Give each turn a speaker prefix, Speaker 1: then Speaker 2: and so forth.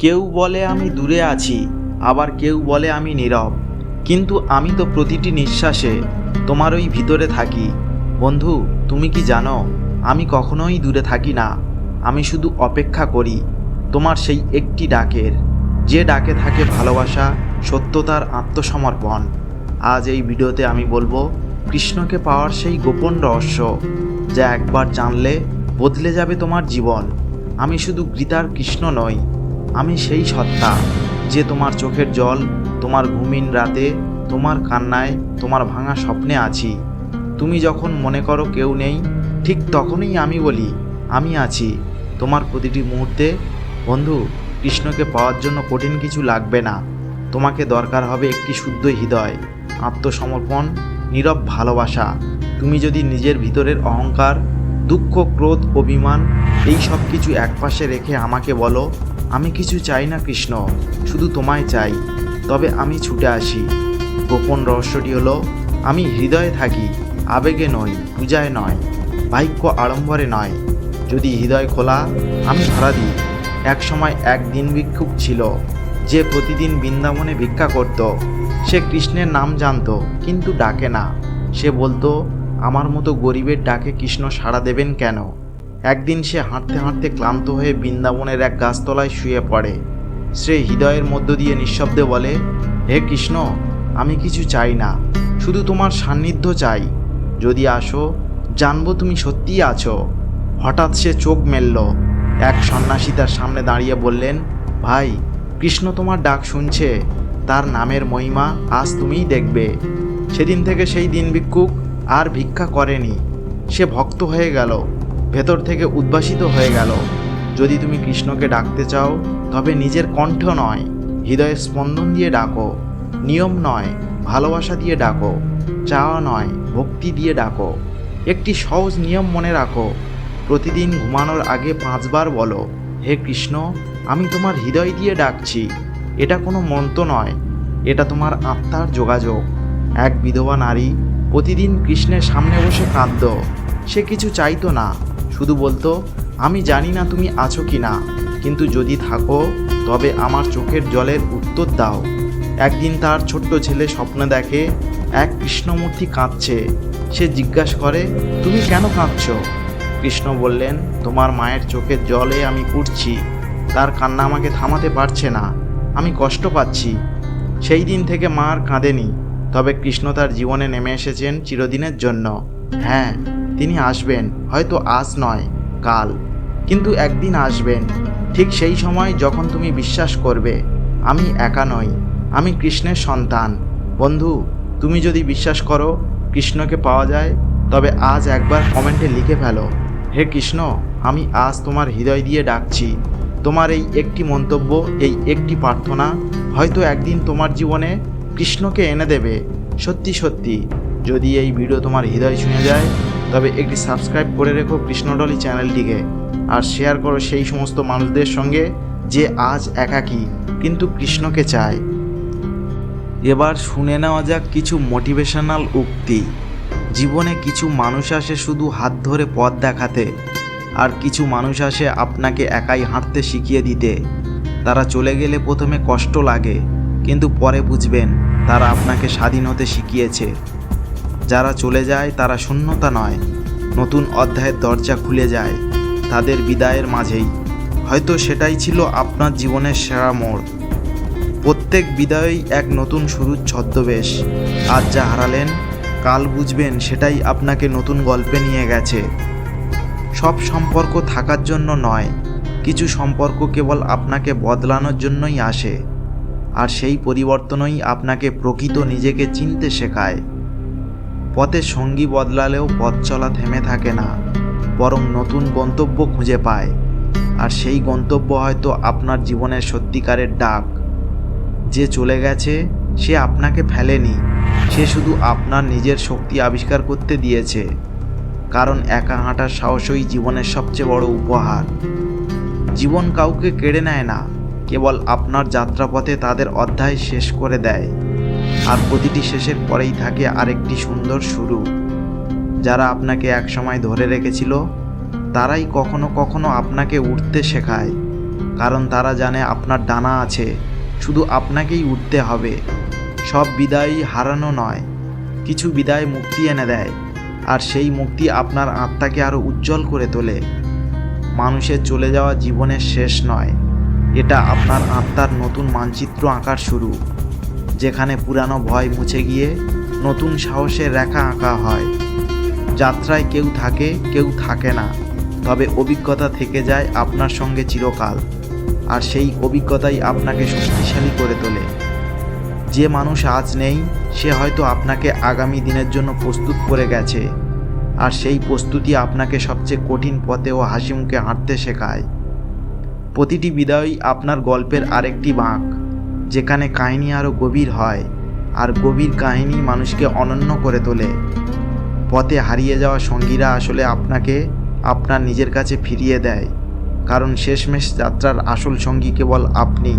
Speaker 1: কেউ বলে আমি দূরে আছি, আবার কেউ বলে আমি নীরব। কিন্তু আমি তো প্রতিটি নিঃশ্বাসে তোমার ওই ভিতরে থাকি। বন্ধু, তুমি কি জানো, আমি কখনোই দূরে থাকি না। আমি শুধু অপেক্ষা করি তোমার সেই একটি ডাকের। যে ডাকে থাকে ভালোবাসা, সত্যতার আত্মসমর্পণ। আজ এই ভিডিওতে আমি বলব, কৃষ্ণকে পাওয়ার সেই গোপন রহস্য, যা একবার জানলে বদলে যাবে তোমার জীবন। আমি শুধু গীতার কৃষ্ণ নই আমি সেই সত্তা যে তোমার চোখের জল, তোমার ঘুমিন রাতে, তোমার কান্নায়, তোমার ভাঙা স্বপ্নে আছি। তুমি যখন মনে করো কেউ নেই, ঠিক তখনই আমি বলি, আমি আছি। তোমার প্রতিটি মুহূর্তে, বন্ধু, কৃষ্ণকে পাওয়ার জন্য কঠিন কিছু লাগবে না। তোমাকে দরকার হবে একটি শুদ্ধ হৃদয়, আত্মসমর্পণ, নীরব ভালোবাসা। তুমি যদি নিজের ভিতরের অহংকার, দুঃখ, ক্রোধ, অভিমান, এই সব কিছু একপাশে রেখে আমাকে বলো আমি কিছু চাই না, কৃষ্ণ। শুধু তোমায় চাই। তবে আমি ছুটে আসি। গোপন রহস্যটি হলো, আমি হৃদয়ে থাকি, আবেগে নই, পূজায় নয় বাক্য আড়ম্বরে নয়। যদি হৃদয় খোলা, আমি ধরা দিই। এক সময় এক ছিল, যে প্রতিদিন বৃন্দাবনে ভিক্ষা করত। সে কৃষ্ণের নাম জানতো, কিন্তু ডাকে না। সে বলতো, আমার মতো গরিবের ডাকে কৃষ্ণ সাড়া দেবেন কেন? একদিন সে হাঁটতে হাঁটতে ক্লান্ত হয়ে বৃন্দাবনের এক গাছতলায় শুয়ে পড়ে। সে হৃদয়ের মধ্য দিয়ে নিঃশব্দে বলে, হে কৃষ্ণ, আমি কিছু চাই না, শুধু তোমার সান্নিধ্য চাই। যদি আসো, জানব তুমি সত্যিই আছো। হঠাৎ সে চোখ মেলল। এক সন্ন্যাসী তার সামনে দাঁড়িয়ে বললেন, ভাই, কৃষ্ণ তোমার ডাক শুনছে, তার নামের মহিমা আজ তুমিই দেখবে। সেদিন থেকে সেই দিন ভিক্ষুক আর ভিক্ষা করেনি। সে ভক্ত হয়ে গেল। ভেতর থেকে উদ্ভাসিত হয়ে গেল। যদি তুমি কৃষ্ণকে ডাকতে চাও, তবে নিজের কণ্ঠ নয় হৃদয়ের স্পন্দন দিয়ে ডাকো, নিয়ম নয়, ভালোবাসা দিয়ে ডাকো, চাওয়া নয়, ভক্তি দিয়ে ডাকো। একটি সহজ নিয়ম মনে রাখো, প্রতিদিন ঘুমানোর আগে পাঁচবার বলো, হে কৃষ্ণ, আমি তোমার হৃদয় দিয়ে ডাকছি। এটা কোনো মন্ত্র নয়, এটা তোমার আত্মার যোগাযোগ। এক বিধবা নারী প্রতিদিন কৃষ্ণের সামনে বসে কাঁদত, সে কিছু চাইতো না। শুধু বলতো, আমি জানি না তুমি আছো কি না, কিন্তু যদি থাকো, তবে আমার চোখের জলের উত্তর দাও। একদিন তার ছোট্ট ছেলে স্বপ্ন দেখে, এক কৃষ্ণমূর্তি কাঁদছে। সে জিজ্ঞাসা করে, তুমি কেন কাঁদছো? কৃষ্ণ বললেন, তোমার মায়ের চোখের জলে আমি পুড়ছি তার কান্না আমাকে থামাতে পারছে না। আমি কষ্ট পাচ্ছি। সেই দিন থেকে মা আর কাঁদেনি। তবে কৃষ্ণ তার জীবনে নেমে এসেছেন চিরদিনের জন্য। হ্যাঁ তিনি আসবেন, হয়তো আজ নয়, কাল। কিন্তু একদিন আসবেন। ঠিক সেই সময় যখন তুমি বিশ্বাস করবে, আমি একা নই, আমি কৃষ্ণের সন্তান। বন্ধু, তুমি যদি বিশ্বাস করো কৃষ্ণকে পাওয়া যায়, তবে আজ একবার কমেন্টে লিখে ফেলো, হে কৃষ্ণ, আমি আজ তোমার হৃদয় দিয়ে ডাকছি। তোমার এই একটি মন্তব্য, এই একটি প্রার্থনা, হয়তো একদিন তোমার জীবনে কৃষ্ণকে এনে দেবে। সত্যি সত্যি, যদি এই ভিডিও তোমার হৃদয় ছুঁয়ে যায় তবে একটি সাবস্ক্রাইব করে রেখো কৃষ্ণডলি চ্যানেলটিকে আর শেয়ার করো সেই সমস্ত মানুষদের সঙ্গে যে আজ একাকী, কিন্তু কৃষ্ণকে চায়। এবার শুনে নেওয়া যাক কিছু মোটিভেশনাল উক্তি। জীবনে কিছু মানুষ আসে শুধু হাত ধরে পথ দেখাতে, আর কিছু মানুষ আসে আপনাকে একাই হাঁটতে শিখিয়ে দিতে। তারা চলে গেলে প্রথমে কষ্ট লাগে, কিন্তু পরে বুঝবেন তারা আপনাকে স্বাধীন হতে শিখিয়েছে। যারা চলে যায় তারা শূন্যতা নয়। নতুন অধ্যায়ের দরজা খুলে যায় তাদের বিদায়ের মাঝেই। হয়তো সেটাই ছিল আপনার জীবনের সেরা মোড়। প্রত্যেক বিদায়ই এক নতুন শুরুর ছদ্মবেশ। আজ যা হারালেন, কাল বুঝবেন সেটাই আপনাকে নতুন গল্পে নিয়ে গেছে। সব সম্পর্ক থাকার জন্য নয়, কিছু সম্পর্ক কেবল আপনাকে বদলানোর জন্যই আসে। আর সেই পরিবর্তনই আপনাকে প্রকৃত নিজেকে চিনতে শেখায়। পথে সঙ্গী বদলালেও পথ চলা থেমে থাকে না, বরং নতুন গন্তব্য খুঁজে পায়। আর সেই গন্তব্য হয়তো আপনার জীবনের সত্যিকারের ডাক। যে চলে গেছে, সে আপনাকে ফেলেনি, সে শুধু আপনার নিজের শক্তি আবিষ্কার করতে দিয়েছে, কারণ একা হাঁটার সাহসই জীবনের সবচেয়ে বড় উপহার। জীবন কাউকে কেড়ে নেয় না, কেবল আপনার যাত্রাপথে তাদের অধ্যায় শেষ করে দেয়। আর প্রতিটি শেষের পরেই থাকে আরেকটি সুন্দর শুরু। যারা আপনাকে একসময় ধরে রেখেছিল, তারাই কখনো কখনো আপনাকে উঠতে শেখায়, কারণ তারা জানে আপনার ডানা আছে, শুধু আপনাকেই উঠতে হবে। সব বিদায়ই হারানো নয়, কিছু বিদায় মুক্তি এনে দেয়, আর সেই মুক্তি আপনার আত্মাকে আরও উজ্জ্বল করে তোলে। মানুষের চলে যাওয়া জীবনের শেষ নয়, এটা আপনার আত্মার নতুন মানচিত্র আঁকার শুরু। যেখানে পুরানো ভয় মুছে গিয়ে নতুন সাহসের রেখা আঁকা হয়। যাত্রায় কেউ থাকে কেউ থাকে না। তবে অভিজ্ঞতা থেকে যায় আপনার সঙ্গে চিরকাল। আর সেই অভিজ্ঞতাই আপনাকে শক্তিশালী করে তোলে। যে মানুষ আজ নেই, সে হয়তো আপনাকে আগামী দিনের জন্য প্রস্তুত করে গেছে। আর সেই প্রস্তুতি আপনাকে সবচেয়ে কঠিন পথে ও হাসি মুখে হাঁটতে শেখায়। প্রতিটি বিদায়ই আপনার গল্পের আরেকটি বাঁক। যেখানে কাহিনী আরও গভীর হয় আর গভীর কাহিনী মানুষকে অনন্য করে তোলে। পথে হারিয়ে যাওয়া সঙ্গীরা আসলে আপনাকে, আপনার নিজের কাছে ফিরিয়ে দেয়। কারণ শেষমেশ যাত্রার আসল সঙ্গী কেবল আপনি